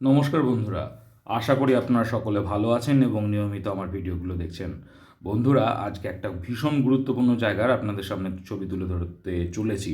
নমস্কার বন্ধুরা, আশা করি আপনারা সকলে ভালো আছেন এবং নিয়মিত আমার ভিডিওগুলো দেখছেন। বন্ধুরা, আজকে একটা ভীষণ গুরুত্বপূর্ণ জায়গার আপনাদের সামনে ছবি তুলে ধরতে চলেছি।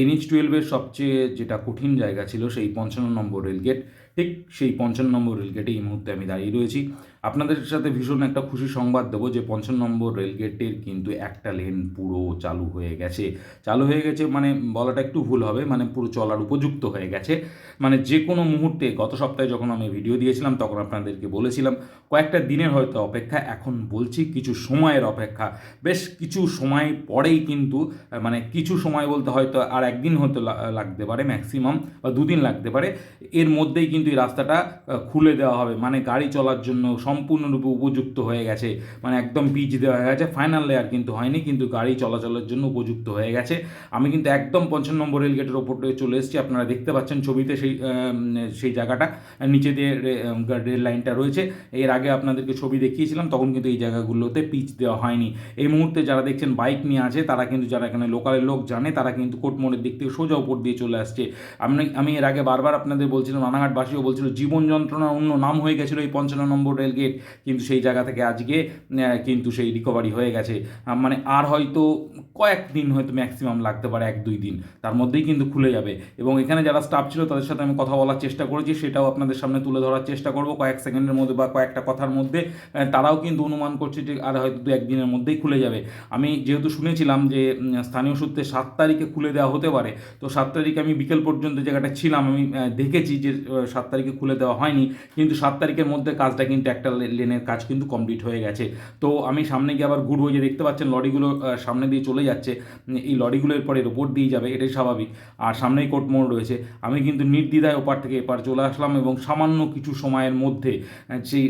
এনএইচ টুয়েলভের সবচেয়ে যেটা কঠিন জায়গা ছিল সেই পঞ্চান্ন নম্বর রেলগেট ঠিক সেই পঞ্চান্ন নম্বর রেলগেটে এই মুহূর্তে আমি দাঁড়িয়ে রয়েছি। আপনাদের সাথে ভীষণ একটা খুশি সংবাদ দেবো যে পঞ্চান্ন নম্বর রেলগেটের কিন্তু একটা লেন পুরো চালু হয়ে গেছে। চালু হয়ে গেছে মানে বলাটা একটু ভুল হবে মানে পুরো চলার উপযুক্ত হয়ে গেছে। মানে যে কোনো মুহূর্তে, গত সপ্তাহে যখন আমি ভিডিও দিয়েছিলাম, তখন আপনাদেরকে বলেছিলাম, কয়েকটা দিনের হয়তো অপেক্ষা, এখন বলছি কিছু সময়ের অপেক্ষা। বেশ কিছু সময় পরেই কিন্তু মানে কিছু সময় বলতে হয়তো আর একদিন হয়তো লাগতে পারে ম্যাক্সিমাম বা দুদিন লাগতে পারে। এর মধ্যেই কিন্তু এই রাস্তাটা খুলে দেওয়া হবে। মানে গাড়ি চলার জন্য সম্পূর্ণরূপে উপযুক্ত হয়ে গেছে। মানে একদম পিচ দেওয়া হয়ে গেছে। ফাইনাল লেয়ার কিন্তু হয়নি, কিন্তু গাড়ি চলাচলের জন্য উপযুক্ত হয়ে গেছে। আমি কিন্তু একদম পঞ্চান্ন নম্বর রেলগেটের ওপর চলে এসেছি। আপনারা দেখতে পাচ্ছেন ছবিতে সেই সেই জায়গাটা। নিচে দিয়ে রেল লাইনটা রয়েছে। এর আগে আপনাদেরকে ছবি দেখিয়েছিলাম, তখন কিন্তু এই জায়গাগুলোতে পিচ দেওয়া হয়নি। এই মুহূর্তে যারা দেখছেন বাইক নিয়ে আছে, তারা কিন্তু যারা এখানে লোকালের লোক জানে, তারা কিন্তু কোটমোড়ের দিক থেকে সোজা উপর দিয়ে চলে আসছে। আমি আমি এর আগে বারবার আপনাদের বলছিলাম রানাঘাটবাসীও বলছিল জীবন যন্ত্রণার অন্য নাম হয়ে গেছিল এই পঞ্চান্ন নম্বর রেল গেট কিন্তু সেই জায়গা থেকে আজকে কিন্তু সেই রিকভারি হয়ে গেছে। মানে আর হয়তো কয়েকদিন হয়তো ম্যাক্সিমাম লাগতে পারে এক দুই দিন। তার মধ্যেই কিন্তু খুলে যাবে। এবং এখানে যারা স্টাফ ছিল তাদের সাথে আমি কথা বলার চেষ্টা করেছি সেটাও আপনাদের সামনে তুলে ধরার চেষ্টা করব। কয়েক সেকেন্ডের মধ্যে বা কয়েকটা কথার মধ্যে তারাও কিন্তু অনুমান করছে যে আর হয়তো দু একদিনের মধ্যেই খুলে যাবে। আমি যেহেতু শুনেছিলাম যে স্থানীয় সূত্রে সাত তারিখে খুলে দেওয়া হতে পারে তো সাত তারিখে আমি বিকেল পর্যন্ত জায়গাটা ছিলাম আমি দেখেছি যে আহ, সাত তারিখে খুলে দেওয়া হয়নি, কিন্তু সাত তারিখের মধ্যে কাজটা কিন্তু একটা লেনের কাজ কিন্তু কমপ্লিট হয়ে গেছে। তো আমি সামনে গিয়ে আবার ঘুরবো যে দেখতে পাচ্ছেন লরিগুলো সামনে দিয়ে চলে যাচ্ছে এই লরিগুলো এরপর এর ওপর দিয়ে যাবে, এটাই স্বাভাবিক। আর সামনেই কোর্ট মোড় রয়েছে। আমি কিন্তু নির্দ্বিধায় ওপার থেকে এপার চলে আসলাম এবং সামান্য কিছু সময়ের মধ্যে সেই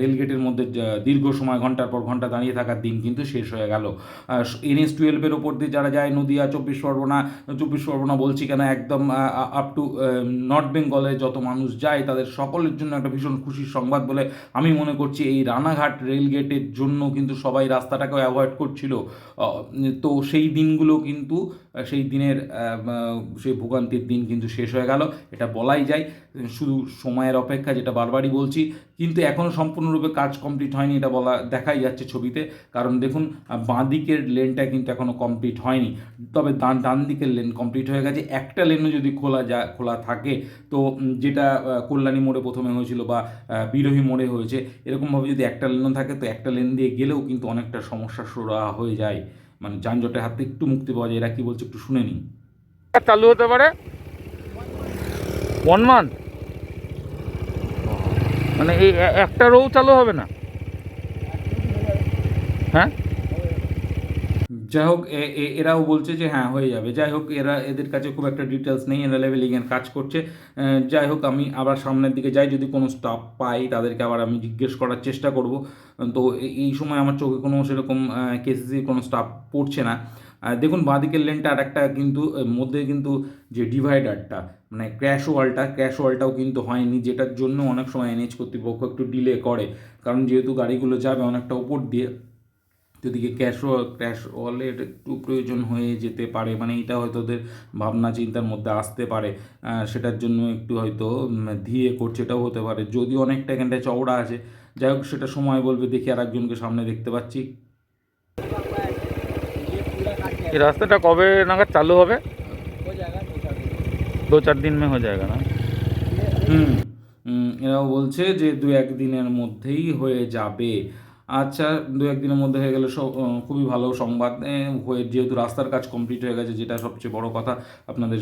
রেলগেটের মধ্যে দীর্ঘ সময়, ঘণ্টার পর ঘণ্টা দাঁড়িয়ে থাকার দিন কিন্তু শেষ হয়ে গেল। এনএস টুয়েলভের ওপর দিয়ে যারা যায়, নদিয়া, চব্বিশ পরগনা চব্বিশ পরগনা বলছি কেন, একদম আপ টু নর্থ বেঙ্গলে যত মানুষ যায়, তাদের সকলের জন্য একটা ভীষণ খুশির সংবাদ বলে আমি মনে করছি এই রানাঘাট রেলগেটের জন্য কিন্তু সবাই রাস্তাটাকে অ্যাভয়েড করছিল। তো সেই দিনগুলো কিন্তু, সেই দিনের সেই ভোগান্তির দিন কিন্তু শেষ হয়ে গেল, এটা বলাই যায়। শুধু সময়ের অপেক্ষা যেটা বারবারই বলছি, কিন্তু এখনও সম্পূর্ণরূপে কাজ কমপ্লিট হয়নি, এটা বলা, দেখাই যাচ্ছে ছবিতে। কারণ দেখুন বাঁ দিকের লেনটা কিন্তু এখনও কমপ্লিট হয়নি। তবে ডান ডান দিকের লেন কমপ্লিট হয়ে গেছে। একটা লেনও যদি খোলা যা, খোলা থাকে, তো যেটা আহ, কল্যাণী মোড়ে প্রথমে হয়েছিল বা বিরোহী মোড়ে হয়েছে। এরকমভাবে যদি একটা লেন থাকে তো একটা লেন দিয়ে গেলেও কিন্তু অনেকটা সমস্যা সুরাহা হয়ে যায়। মানে যানজটের হাত একটু মুক্তি পাওয়া যায়। এরা কি বলছে একটু শুনে নিই চালু হতে পারে। ওয়ান মান্থ মানে এই একটা রোও চালু হবে না? হ্যাঁ? যাই হোক এরাও বলছে যে হ্যাঁ হয়ে যাবে। যাই হোক, এরা এদের কাছে খুব একটা ডিটেলস নেই, এরা লেভেলিংয়ের কাজ করছে। যাই হোক, আমি আবার সামনের দিকে যাই, যদি কোনো স্টাফ পাই, তাদেরকে আবার আমি জিজ্ঞেস করার চেষ্টা করব। তো এই সময় আমার চোখে কোনো সেরকম কেসিসি কোনো স্টাফ পড়ছে না। দেখুন, বাঁদিকের লেনটা আর একটা কিন্তু মধ্যে কিন্তু যে ডিভাইডারটা মানে ক্র্যাশ ওয়ালটা ক্র্যাশ ওয়ালটাও কিন্তু হয়নি, যেটার জন্য অনেক সময় এনএইচ কর্তৃপক্ষ একটু ডিলে করে। কারণ যেহেতু গাড়িগুলো যাবে অনেকটা উপর দিয়ে যদি ক্যাশ ক্যাশ ওয়ালেট একটু প্রয়োজন হয়ে যেতে পারে মানে এটা হয়তো ওদের ভাবনা চিন্তার মধ্যে আসতে পারে সেটার জন্য একটু হয়তো ধীরে করছে এটাও হতে পারে যদি অনেকটা এখানটায় চওড়া আছে। যাই হোক সেটা সময় বলবে দেখি আর একজনকে সামনে দেখতে পাচ্ছি। এই রাস্তাটা কবে নাগাদ চালু হবে? দু চার দিন মে হয়ে যায়গা না? হুম এরাও বলছে যে দু একদিনের মধ্যেই হয়ে যাবে। আচ্ছা দু, একদিনের মধ্যে হয়ে গেলে খুবই ভালো সংবাদ। হয়ে যেহেতু রাস্তার কাজ কমপ্লিট হয়ে গেছে, যেটা সবচেয়ে বড় কথা, আপনাদের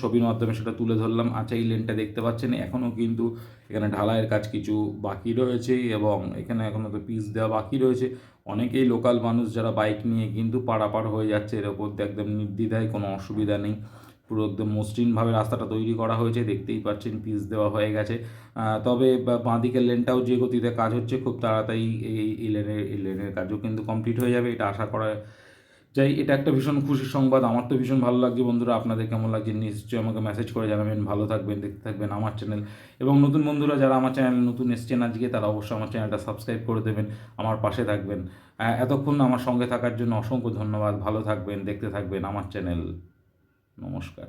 ছবির মাধ্যমে সেটা তুলে ধরলাম। আচ্ছা এই লেনটা দেখতে পাচ্ছেন এখনও কিন্তু এখানে ঢালাইয়ের কাজ কিছু বাকি রয়েছে এবং এখানে এখনও তো পিস দেওয়া বাকি রয়েছে। অনেকেই লোকাল মানুষ যারা বাইক নিয়ে কিন্তু পারাপার হয়ে যাচ্ছে, এর ওপর একদম নির্দ্বিধায় কোনো অসুবিধা নেই। পুরো একদম মসৃণভাবে রাস্তাটা তৈরি করা হয়েছে, দেখতেই পাচ্ছেন পিস দেওয়া হয়ে গেছে। তবে বা- বাঁদিকের লেনটাও যে গতিতে কাজ হচ্ছে, খুব তাড়াতাড়ি এই এই লেনের এই লেনের কাজও কিন্তু কমপ্লিট হয়ে যাবে, এটা আশা করা যাই এটা একটা ভীষণ খুশির সংবাদ, আমার তো ভীষণ ভালো লাগছে বন্ধুরা, আপনাদের কেমন লাগছে নিশ্চয়ই আমাকে মেসেজ করে জানাবেন, ভালো থাকবেন, দেখতে থাকবেন আমার চ্যানেল এবং নতুন বন্ধুরা যারা আমার চ্যানেল নতুন এসছেন আজকে, তারা অবশ্যই আমার চ্যানেলটা সাবস্ক্রাইব করে দেবেন, আমার পাশে থাকবেন। এতক্ষণ আমার সঙ্গে থাকার জন্য অসংখ্য ধন্যবাদ, ভালো থাকবেন, দেখতে থাকবেন আমার চ্যানেল নমস্কার